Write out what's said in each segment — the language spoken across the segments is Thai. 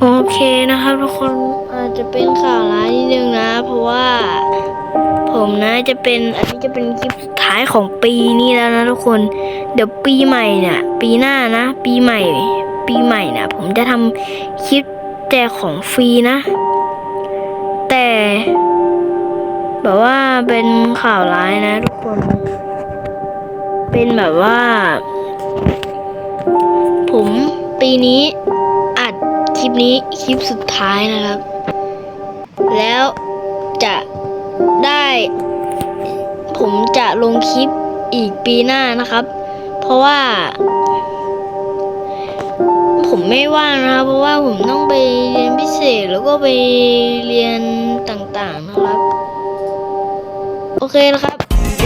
โอเคนะครับทุกคนอาจจะเป็นข่าวร้ายนิดนึงนะ เพราะว่า ผมนะจะเป็นอันนี้จะเป็นคลิปสุดท้ายของปีนี้แล้วนะทุกคน เดี๋ยวปีใหม่เนี่ย ปีหน้านะ ปีใหม่ ปีใหม่นี่ยผมจะทำคลิปแจกของฟรีนะ แต่แบบว่าเป็นข่าวร้ายนะทุกคน เป็นแบบว่า ผมปีนี้ คลิปนี้คลิปสุดท้ายนะครับ แล้วจะได้ ผมจะลงคลิปอีกปีหน้านะครับ เพราะว่า ผมไม่ว่างนะครับ เพราะว่าผมต้องไปเรียนพิเศษแล้วก็ไปเรียนต่างๆนะครับ โอเคนะครับ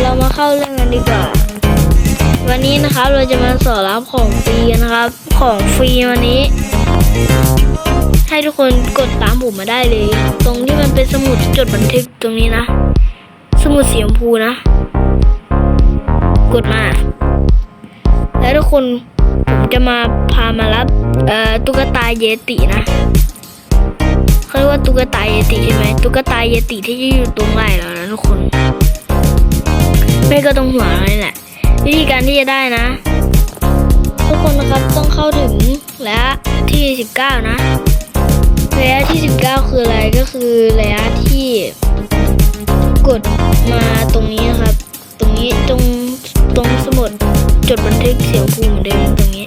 เรามาเข้าเรื่องกันดีกว่าวันนี้นะครับเราจะมาสอนรับของฟรีนะครับ ของฟรีวันนี้ ให้ทุกคนกดตามผมมาได้เลย ตรงที่มันเป็นสมุดจดบันทึกตรงนี้นะ สมุดสีชมพูนะ กดมา แล้วทุกคนผมจะมาพามารับตุ๊กตาเยตินะเขาเรียกว่าตุ๊กตาเยติใช่ไหมตุ๊กตาเยติที่อยู่ตรงไหล่เรานะทุกคน ไม่ก็ตรงหัวนี่แหละ วิธีการที่จะได้นะ ทุกคนนะครับ ที่ 19 นะ ระยะที่ 19 คืออะไรก็คือระยะที่กดมาตรงนี้นะครับ ตรงนี้ตรงตรงสมุดจดบันทึกเสียงภูมิเหมือนเดิมตรงนี้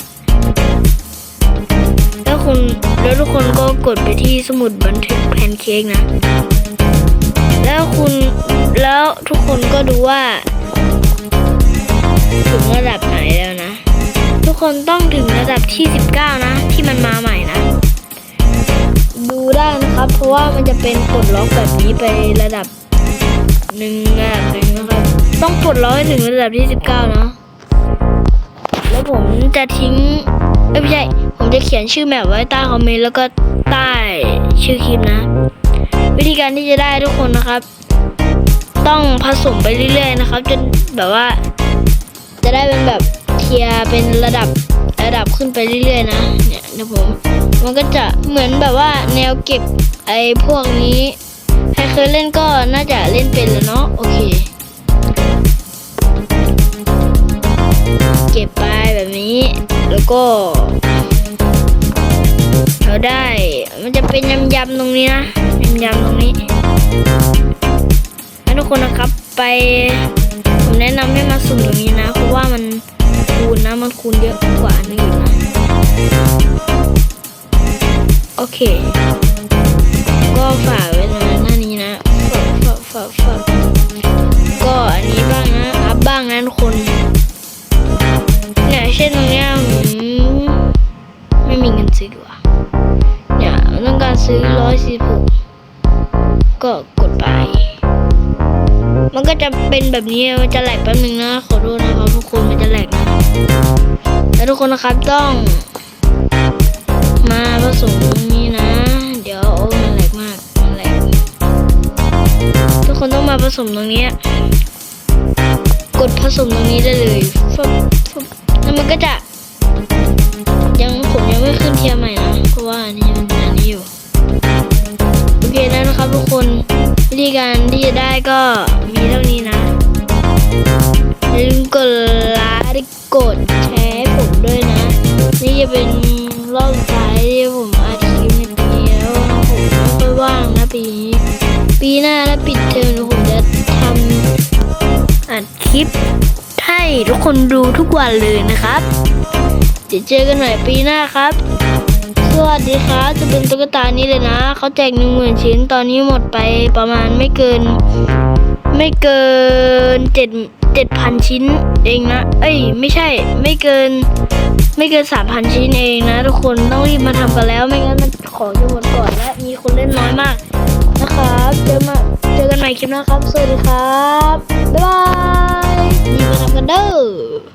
แล้วคุณแล้วทุกคนก็กดไปที่สมุดบันทึกแพนเค้กนะ แล้วคุณแล้วทุกคนก็ดูว่าถึงระดับ คนต้องถึงระดับที่ 19 นะ ที่มันมาใหม่นะ ดูได้นะครับ เพราะว่ามันจะเป็นปลดล็อกแบบนี้ไประดับหนึ่งระดับหนึ่งนะครับ ต้องปลดล็อกให้ถึงระดับที่ 19 นะ แล้วผมจะทิ้งไม่ใช่ ผมจะเขียนชื่อแมปไว้ใต้คอมเมนต์แล้วก็ใต้ชื่อคลิปนะ วิธีการที่จะได้ทุกคนนะครับ ต้องผสมไปเรื่อยๆนะครับ จนแบบว่า จะได้เป็นแบบ เทียร์เป็นระดับระดับขึ้นไปเรื่อยๆนะ เนี่ยเดี๋ยวผม มันก็จะเหมือนแบบว่าแนวเก็บไอ้พวกนี้ ใครเคยเล่นก็น่าจะเล่นเป็นแล้วเนาะ โอเค เก็บไปแบบนี้ แล้วก็เราได้ มันจะเป็นยำๆตรงนี้นะยำๆตรงนี้แล้ทุกคนนะครับไปผมแนะนำให้มาสุ่มตรงนี้นะ เพราะว่ามัน คูณนะมันคูณเยอะกว่าอันอื่นนะโอเค ก็ฝากไว้นั้นหน้านี้นะฝากฝากฝากฝากก็อันนี้บ้างนะอัพบ้างนะทุกคนเนี่ยเช่นตรงเนี้ยผมไม่มีเงินซื้อดีกว่าเนี่ยต้องการซื้อร้อยสี่หกก็กดไป มันก็จะเป็นแบบนี้มันจะแหลแป๊บนึงนะขอโทษนะครับ คนมันจะแหลกนะแล้วทุกคนนะครับต้อง มาผสมตรงนี้นะ เดี๋ยวโอ้มันแหลกมากมันแหลกทุกคนต้องมาผสมตรงนี้กดผสมตรงนี้ได้เลยฟึบฟึบแล้วมันก็จะ ยังผมยังไม่ขึ้นเทียร์ใหม่นะเพราะว่านนี้มันอันนี้อยู่โอเคนะครับทุกคนวิธีการที่จะได้ก็มีเท่านี้ มกดไลค์กดแชร์ให้ผมด้วยนะ นี่จะเป็นรอบสุดท้ายที่ผมอัดคลิปในปีนี้แล้วนะผมไม่ว่างนะปีนี้ปีหน้าแล้วปิดเทอมผมจะทำอัดคลิปให้ทุกคนดูทุกวันเลยนะครับเดี๋ยวเจอกันใหม่ปีหน้าครับ สวัสดีครับจะเป็นตุ๊กตานี้เลยนะเขาแจกหนึ่งหมื่นชิ้นตอนนี้หมดไปประมาณไม่เกิน ไม่เกินเจ็ด เจ็ดพันชิ้นเองนะ เอ้ย ไม่ใช่ ไม่เกิน ไม่เกินสามพันชิ้นเองนะ ทุกคนต้องรีบมาทำกันแล้ว ไม่งั้นมันของจะหมดก่อนและมีคนเล่นน้อยมาก นะครับ เจอมาเจอกันใหม่คลิปหน้าครับ สวัสดีครับ บ๊ายบายรีบมาทำกันเด้อ